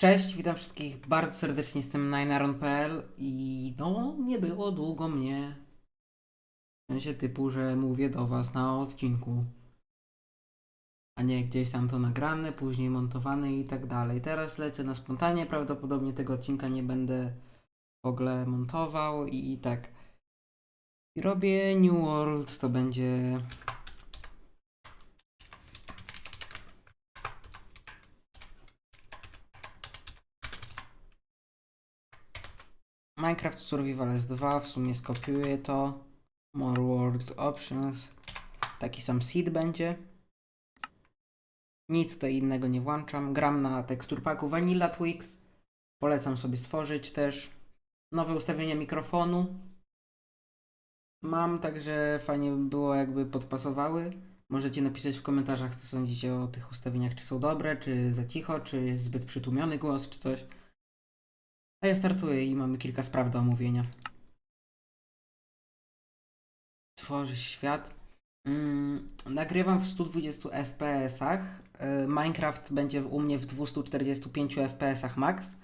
Cześć, witam wszystkich bardzo serdecznie, jestem Ninearon.pl i no, nie było długo mnie. W sensie typu, że mówię do was na odcinku. A nie gdzieś tam to nagrane, później montowane i tak dalej. Teraz lecę na spontanie, prawdopodobnie tego odcinka nie będę w ogóle montował i tak. I robię New World, to będzie Minecraft Survivals 2, w sumie skopiuję to. More World Options. Taki sam seed będzie. Nic tutaj innego nie włączam. Gram na teksturpaku Vanilla Twix. Polecam sobie stworzyć też. Nowe ustawienia mikrofonu. Mam, także fajnie by było jakby podpasowały. Możecie napisać w komentarzach, co sądzicie o tych ustawieniach, czy są dobre, czy za cicho, czy zbyt przytłumiony głos, czy coś. A ja startuję i mamy kilka spraw do omówienia. Tworzyć świat. Mm, nagrywam w 120 FPS-ach. Y, Minecraft będzie u mnie w 245 FPS-ach max.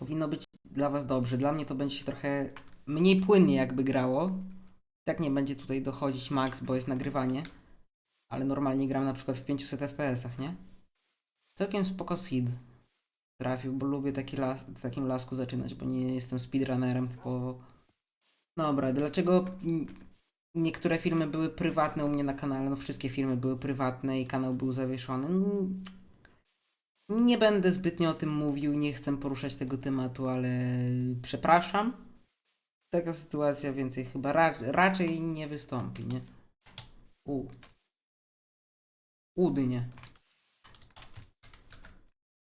Powinno być dla Was dobrze. Dla mnie to będzie się trochę mniej płynnie jakby grało. Tak nie będzie tutaj dochodzić max, bo jest nagrywanie. Ale normalnie gram na przykład w 500 FPS-ach, nie? Całkiem spoko seed trafił, bo lubię taki las, w takim lasku zaczynać, bo nie jestem speedrunnerem, tylko... Dobra, dlaczego niektóre filmy były prywatne u mnie na kanale? No wszystkie filmy były prywatne i kanał był zawieszony. Nie będę zbytnio o tym mówił, nie chcę poruszać tego tematu, ale przepraszam. Taka sytuacja więcej chyba ra raczej nie wystąpi, nie? U. Udynie.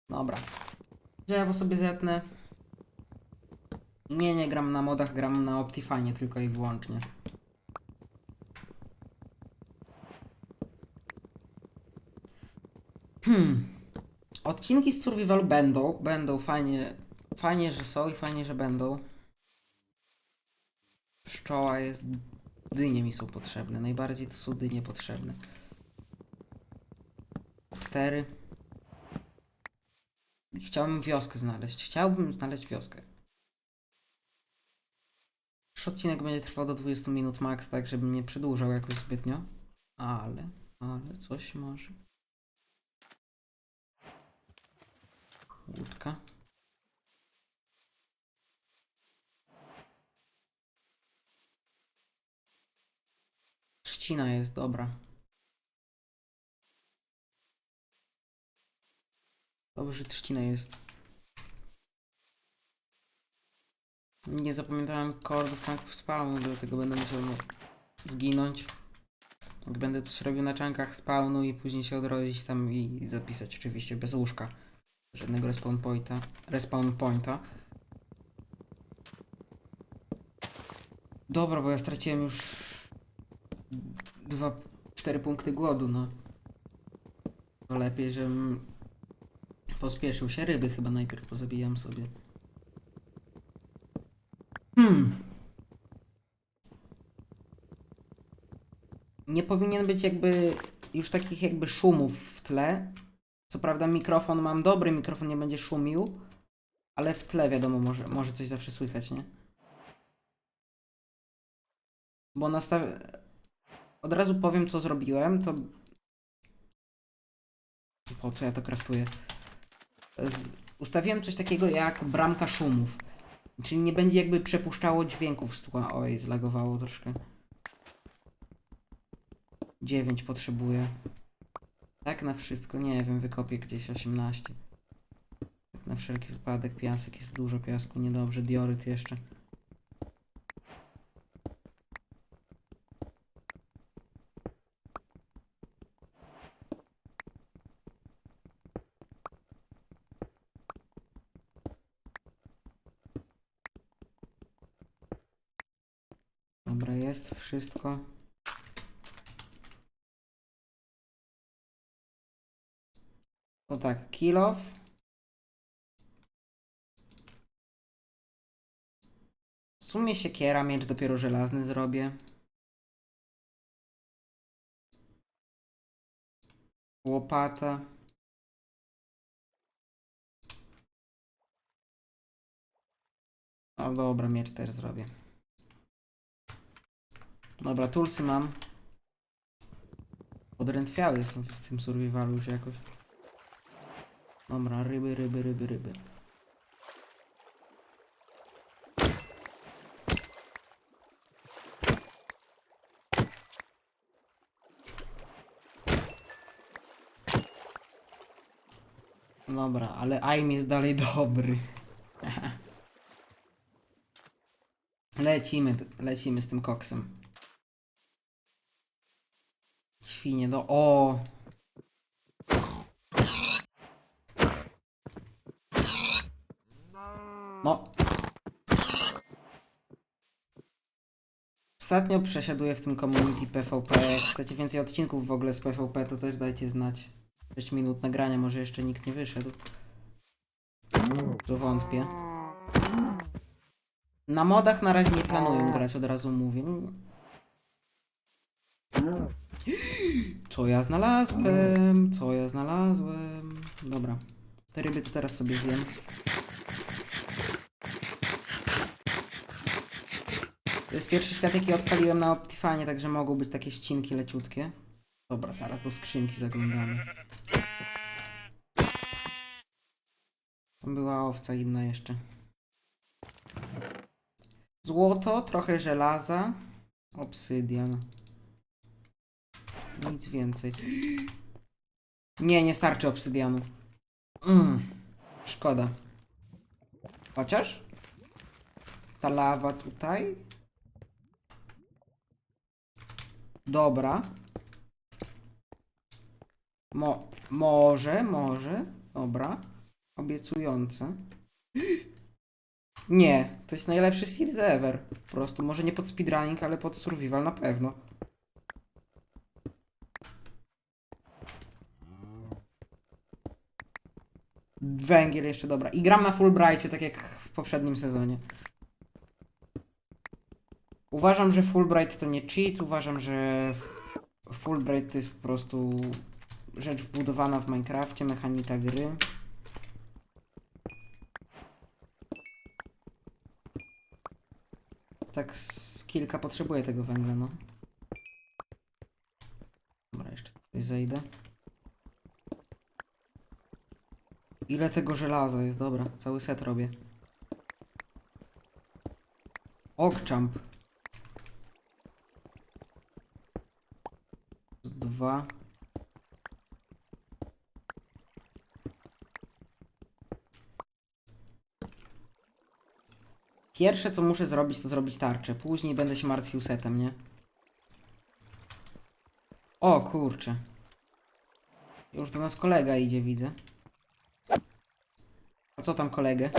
Dobra. Drzewo sobie zetnę. Nie, nie gram na modach, gram na Optifine tylko i wyłącznie. Hmm. Odcinki z Survivalu będą, będą fajnie, fajnie, że są i fajnie, że będą. Pszczoła jest, dynie mi są potrzebne, najbardziej to są dynie potrzebne. Cztery. Chciałbym wioskę znaleźć. Chciałbym znaleźć wioskę. Już odcinek będzie trwał do 20 minut max, tak żebym nie przedłużał jakoś zbytnio. Ale, ale coś może. Łódka. Trzcina jest dobra. Dobrze, trzcina jest. Nie zapamiętałem kordów czanków spawnu, dlatego będę musiał zginąć. Jak będę coś robił na czankach spawnu i później się odrodzić tam i zapisać oczywiście bez łóżka. Żadnego respawn pointa. Respawn pointa. Dobra, bo ja straciłem już dwa, cztery punkty głodu, no. To lepiej, żebym Pospieszył się. Ryby chyba najpierw pozabijam sobie. Hmm. Nie powinien być jakby już takich jakby szumów w tle. Co prawda mikrofon mam dobry, mikrofon nie będzie szumił. Ale w tle wiadomo, może, może coś zawsze słychać, nie? Bo nastaw... Od razu powiem co zrobiłem, to... Po co ja to kraftuję? Z, ustawiłem coś takiego jak bramka szumów. Czyli nie będzie jakby przepuszczało dźwięków z tła. Oj, zlagowało troszkę. 9 potrzebuję. Tak na wszystko, nie wiem, wykopię gdzieś 18. Tak na wszelki wypadek, piasek jest dużo piasku, niedobrze, dioryt jeszcze. Dobra, jest wszystko. To tak, kill off. W sumie siekiera, miecz dopiero żelazny zrobię. Łopata. A dobra, miecz też zrobię. Dobra, tulsy mam. Podrętwiały jestem w tym survivalu już jakoś. Dobra, ryby, ryby, ryby, ryby. Dobra, ale aim jest dalej dobry. Lecimy, lecimy z tym koksem. Świnie do... O! No. Ostatnio przesiaduję w tym community PvP. Chcecie więcej odcinków w ogóle z PvP, to też dajcie znać. 6 minut nagrania, może jeszcze nikt nie wyszedł. To wątpię. Na modach na razie nie planuję grać, od razu mówię. Co ja znalazłem? Co ja znalazłem? Dobra. Te ryby to teraz sobie zjem. To jest pierwszy świat, jaki odpaliłem na Optifine, także mogą być takie ścinki leciutkie. Dobra, zaraz do skrzynki zaglądamy. Tam była owca inna jeszcze. Złoto, trochę żelaza, obsydian. Nic więcej. Nie, nie starczy obsydianu. Mm, szkoda. Chociaż? Ta lawa tutaj. Dobra. Mo może, może. Dobra. Obiecujące. Nie, to jest najlepszy seed ever. Po prostu, może nie pod speedrunning, ale pod survival na pewno. Węgiel jeszcze dobra. I gram na Fulbrightie, tak jak w poprzednim sezonie. Uważam, że Fulbright to nie cheat, uważam, że Fulbright to jest po prostu rzecz wbudowana w Minecrafcie, mechanika gry. Tak z kilka potrzebuję tego węgla, no. Dobra, jeszcze tutaj zejdę. Ile tego żelaza jest? Dobra, cały set robię. Ogchamp. Z Dwa. Pierwsze co muszę zrobić to zrobić tarczę. Później będę się martwił setem, nie? O kurczę. Już do nas kolega idzie, widzę. A co tam kolegę?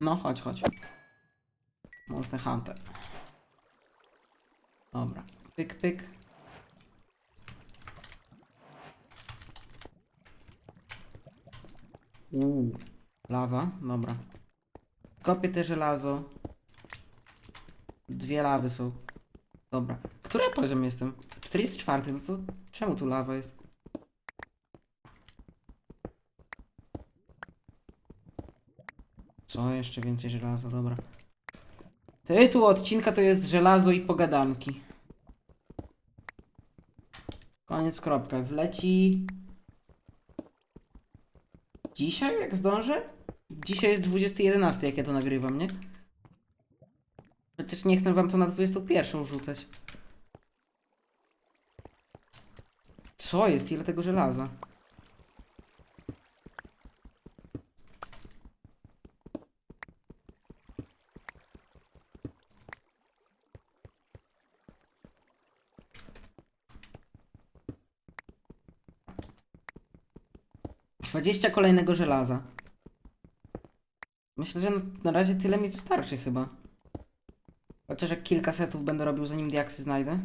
No, chodź, chodź. Monster Hunter. Dobra. Pyk, pyk. Uuu. Lawa, dobra. Kopię te żelazo. Dwie lawy są. Dobra. Który poziom jestem? 44, no to czemu tu lawa jest? Co? Jeszcze więcej żelaza, dobra. Tytuł odcinka to jest żelazo i pogadanki. Koniec, kropka. Wleci... Dzisiaj, jak zdążę? Dzisiaj jest 20.11, jak ja to nagrywam, nie? Przecież nie chcę wam to na 21 wrzucać. Co jest? Ile tego żelaza? Dwadzieścia kolejnego żelaza. Myślę, że na razie tyle mi wystarczy chyba. Chociaż jak kilka setów będę robił zanim diaksy znajdę.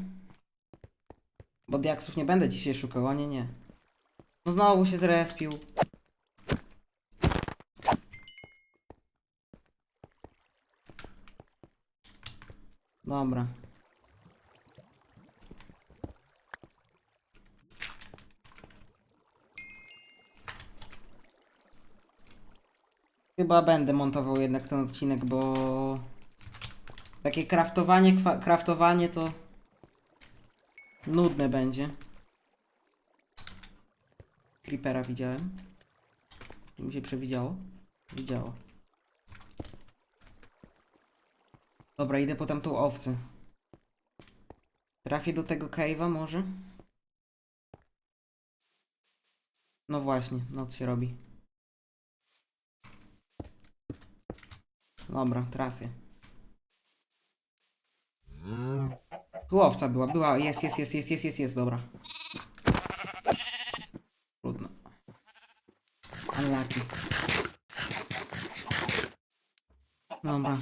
Bo diaksów nie będę dzisiaj szukał, a nie, nie. No znowu się zrespił. Dobra. Chyba będę montował jednak ten odcinek, bo takie kraftowanie, kraftowanie to nudne będzie. Creepera widziałem. Mi się przewidziało. Widziało. Dobra, idę po tamtą owcę. Trafię do tego cave'a może? No właśnie, noc się robi. Dobra, trafię. Tu owca była, była, jest, jest, jest, jest, jest, jest, jest, dobra. Trudno. Unlucky. Dobra.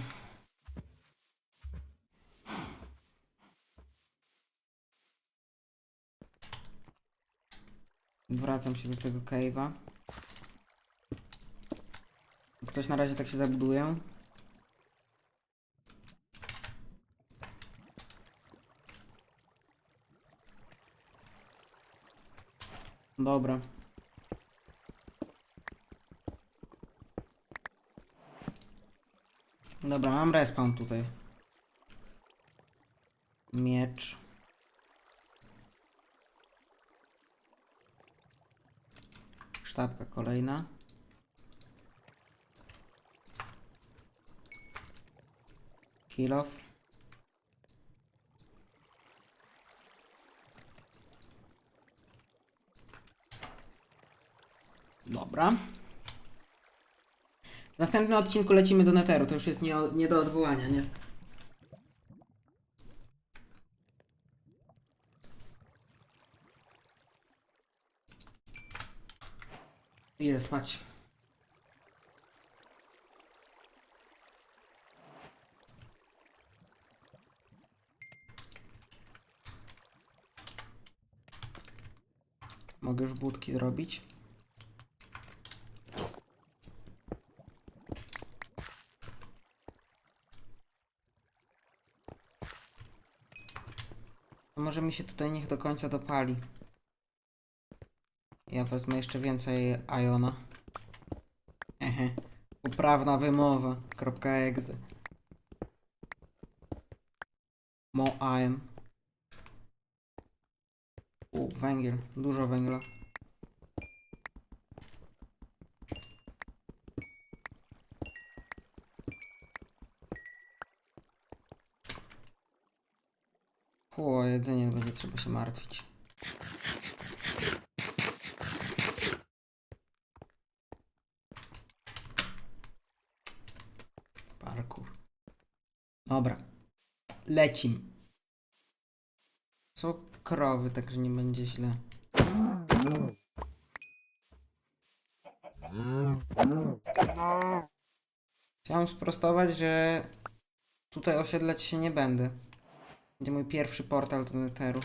Wracam się do tego cave'a. Coś na razie tak się zabuduję. Dobra. Dobra, mam respawn tutaj. Miecz. Sztabka kolejna. Kill off. Dobra. W następnym odcinku lecimy do Netheru. To już jest nie, nie do odwołania, nie? Idę spać. Mogę już budki zrobić. Może mi się tutaj niech do końca dopali. Ja wezmę jeszcze więcej Iona. Ehe. Uprawna wymowa. Exe. Mo iron. U, węgiel. Dużo węgla. O jedzenie będzie trzeba się martwić. Parkour. Dobra. Lecim. Co krowy, także nie będzie źle. Chciałem sprostować, że tutaj osiedlać się nie będę. Będzie mój pierwszy portal do Netheru.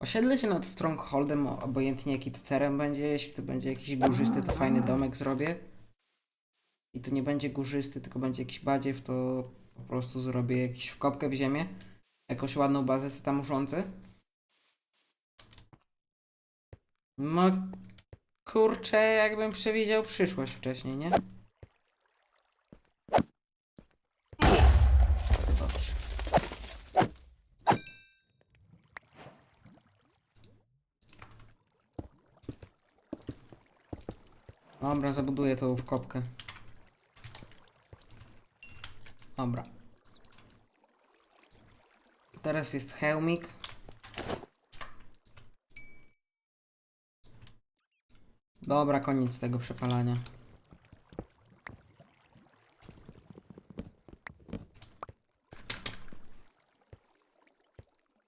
Osiedlę się nad Strongholdem, obojętnie jaki to teren będzie. Jeśli to będzie jakiś górzysty, to fajny domek zrobię. I to nie będzie górzysty, tylko będzie jakiś badziew, to po prostu zrobię jakiś wkopkę w ziemię. Jakąś ładną bazę sobie tam urządzę. No, kurczę, jakbym przewidział przyszłość wcześniej, nie? Dobra, zabuduję tą wkopkę. Dobra. Teraz jest hełmik. Dobra, koniec tego przepalania.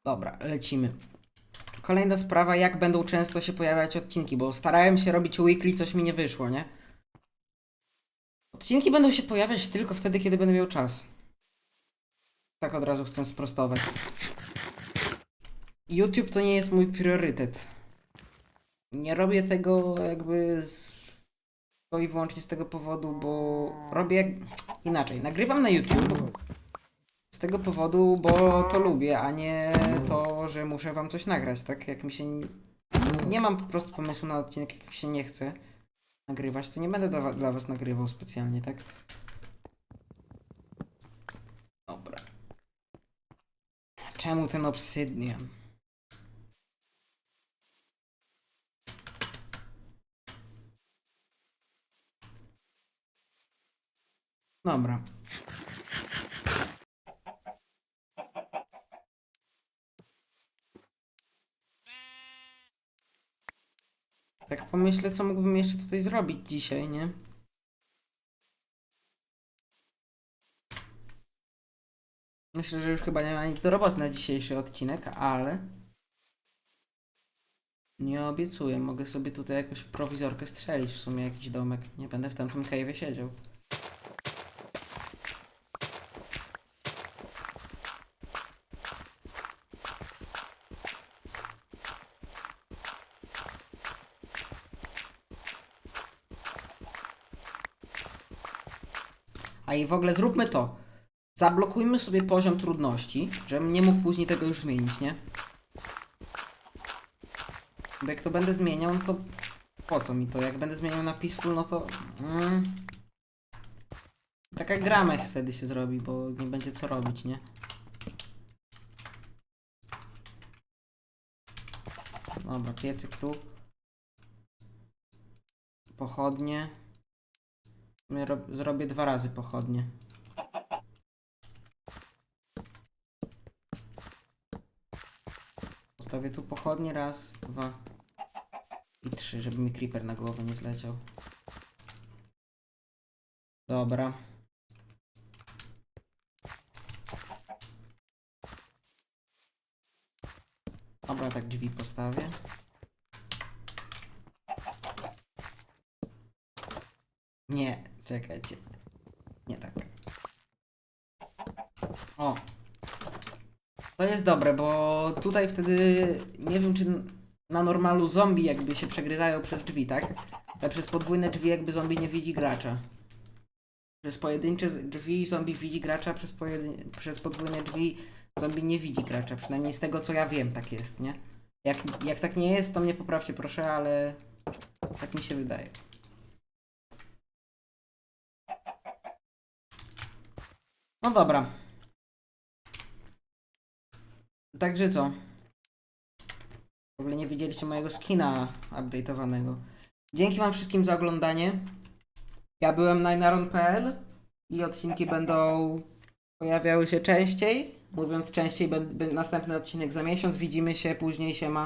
Dobra, lecimy. Kolejna sprawa, jak będą często się pojawiać odcinki, bo starałem się robić weekly, coś mi nie wyszło, nie? Odcinki będą się pojawiać tylko wtedy, kiedy będę miał czas. Tak od razu chcę sprostować. YouTube to nie jest mój priorytet. Nie robię tego jakby z... i wyłącznie z tego powodu, bo robię inaczej. Nagrywam na YouTube z tego powodu, bo to lubię, a nie to, że muszę wam coś nagrać, tak? Jak mi się... Nie mam po prostu pomysłu na odcinek, jak mi się nie chce. nagrywać, to nie będę dla, dla was nagrywał specjalnie, tak? Dobra. Czemu ten obsydian? Dobra. Tak pomyślę, co mógłbym jeszcze tutaj zrobić dzisiaj, nie? Myślę, że już chyba nie ma nic do roboty na dzisiejszy odcinek, ale... Nie obiecuję, mogę sobie tutaj jakąś prowizorkę strzelić w sumie, jakiś domek. Nie będę w tamtym cave'ie siedział. Ogóle zróbmy to. Zablokujmy sobie poziom trudności, żebym nie mógł później tego już zmienić, nie? Bo jak to będę zmieniał, no to po co mi to? Jak będę zmieniał na peaceful, no to... Mm, taka gramech wtedy się zrobi, bo nie będzie co robić, nie? Dobra, piecyk tu. Pochodnie. Zrobię dwa razy pochodnie. Postawię tu pochodnie raz, dwa i trzy, żeby mi creeper na głowę nie zleciał. Dobra. Dobra, tak drzwi postawię. Nie, czekajcie. Nie tak. O. To jest dobre, bo tutaj wtedy nie wiem czy na normalu zombie jakby się przegryzają przez drzwi, tak? Ale przez podwójne drzwi jakby zombie nie widzi gracza. Przez pojedyncze drzwi zombie widzi gracza, przez, pojedyn- przez podwójne drzwi zombie nie widzi gracza. Przynajmniej z tego co ja wiem tak jest, nie? Jak, jak tak nie jest, to mnie poprawcie proszę, ale tak mi się wydaje. No dobra. Także co? W ogóle nie widzieliście mojego skina update'owanego. Dzięki wam wszystkim za oglądanie. Ja byłem najnaron.pl i odcinki będą pojawiały się częściej. Mówiąc częściej, następny odcinek za miesiąc. Widzimy się później, siema.